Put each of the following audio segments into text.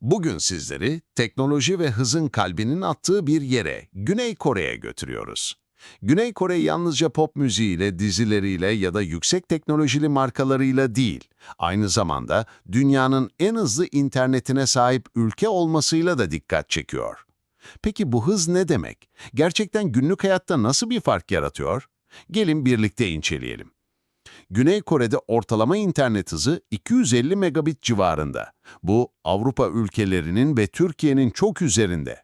Bugün sizleri teknoloji ve hızın kalbinin attığı bir yere, Güney Kore'ye götürüyoruz. Güney Kore yalnızca pop müziğiyle, dizileriyle ya da yüksek teknolojili markalarıyla değil, aynı zamanda dünyanın en hızlı internetine sahip ülke olmasıyla da dikkat çekiyor. Peki bu hız ne demek? Gerçekten günlük hayatta nasıl bir fark yaratıyor? Gelin birlikte inceleyelim. Güney Kore'de ortalama internet hızı 250 megabit civarında. Bu Avrupa ülkelerinin ve Türkiye'nin çok üzerinde.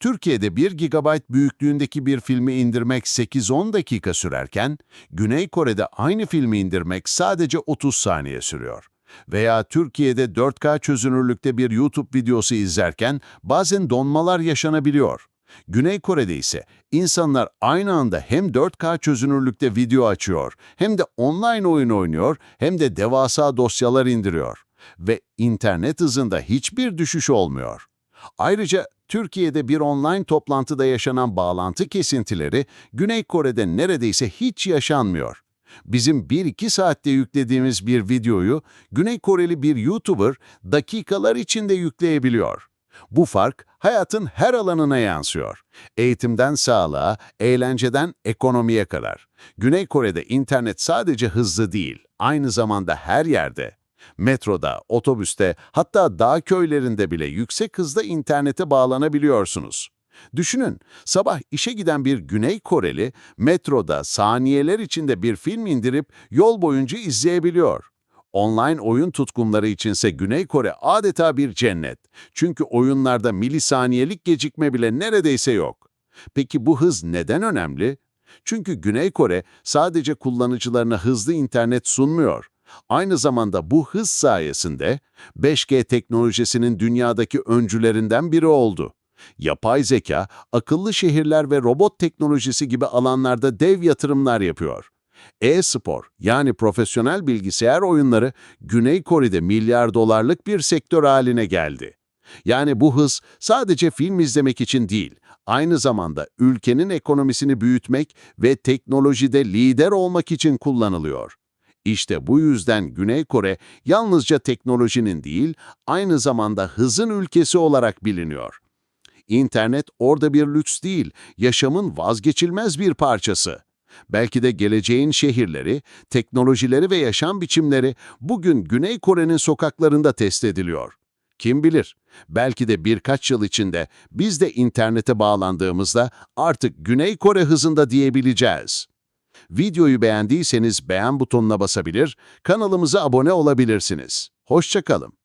Türkiye'de 1 GB büyüklüğündeki bir filmi indirmek 8-10 dakika sürerken, Güney Kore'de aynı filmi indirmek sadece 30 saniye sürüyor. Veya Türkiye'de 4K çözünürlükte bir YouTube videosu izlerken bazen donmalar yaşanabiliyor. Güney Kore'de ise insanlar aynı anda hem 4K çözünürlükte video açıyor, hem de online oyun oynuyor, hem de devasa dosyalar indiriyor. Ve internet hızında hiçbir düşüş olmuyor. Ayrıca Türkiye'de bir online toplantıda yaşanan bağlantı kesintileri Güney Kore'de neredeyse hiç yaşanmıyor. Bizim 1-2 saatte yüklediğimiz bir videoyu Güney Koreli bir YouTuber dakikalar içinde yükleyebiliyor. Bu fark hayatın her alanına yansıyor. Eğitimden sağlığa, eğlenceden ekonomiye kadar. Güney Kore'de internet sadece hızlı değil, aynı zamanda her yerde. Metroda, otobüste, hatta dağ köylerinde bile yüksek hızda internete bağlanabiliyorsunuz. Düşünün, sabah işe giden bir Güney Koreli metroda saniyeler içinde bir film indirip yol boyunca izleyebiliyor. Online oyun tutkunları içinse Güney Kore adeta bir cennet. Çünkü oyunlarda milisaniyelik gecikme bile neredeyse yok. Peki bu hız neden önemli? Çünkü Güney Kore sadece kullanıcılarına hızlı internet sunmuyor. Aynı zamanda bu hız sayesinde 5G teknolojisinin dünyadaki öncülerinden biri oldu. Yapay zeka, akıllı şehirler ve robot teknolojisi gibi alanlarda dev yatırımlar yapıyor. E-spor yani profesyonel bilgisayar oyunları Güney Kore'de milyar dolarlık bir sektör haline geldi. Yani bu hız sadece film izlemek için değil, aynı zamanda ülkenin ekonomisini büyütmek ve teknolojide lider olmak için kullanılıyor. İşte bu yüzden Güney Kore yalnızca teknolojinin değil, aynı zamanda hızın ülkesi olarak biliniyor. İnternet orada bir lüks değil, yaşamın vazgeçilmez bir parçası. Belki de geleceğin şehirleri, teknolojileri ve yaşam biçimleri bugün Güney Kore'nin sokaklarında test ediliyor. Kim bilir, belki de birkaç yıl içinde biz de internete bağlandığımızda artık Güney Kore hızında diyebileceğiz. Videoyu beğendiyseniz beğen butonuna basabilir, kanalımıza abone olabilirsiniz. Hoşçakalın.